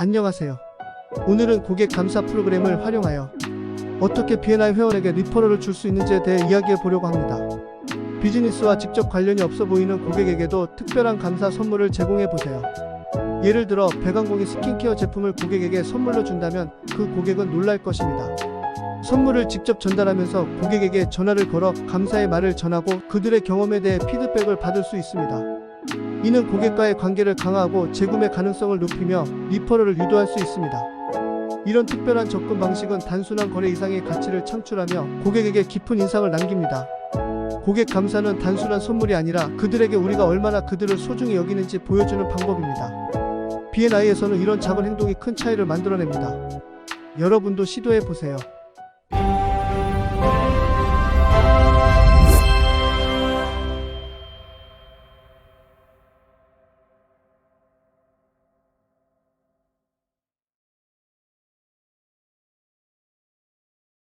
안녕하세요. 오늘은 고객 감사 프로그램을 활용하여 어떻게 B&I 회원에게 리퍼럴을 줄 수 있는지에 대해 이야기해 보려고 합니다. 비즈니스와 직접 관련이 없어 보이는 고객에게도 특별한 감사 선물을 제공해 보세요. 예를 들어 배강공이 스킨케어 제품을 고객에게 선물로 준다면 그 고객은 놀랄 것입니다. 선물을 직접 전달하면서 고객에게 전화를 걸어 감사의 말을 전하고 그들의 경험에 대해 피드백을 받을 수 있습니다. 이는 고객과의 관계를 강화하고 재구매 가능성을 높이며 리퍼럴을 유도할 수 있습니다. 이런 특별한 접근 방식은 단순한 거래 이상의 가치를 창출하며 고객에게 깊은 인상을 남깁니다. 고객 감사는 단순한 선물이 아니라 그들에게 우리가 얼마나 그들을 소중히 여기는지 보여주는 방법입니다. B&I에서는 이런 작은 행동이 큰 차이를 만들어냅니다. 여러분도 시도해 보세요.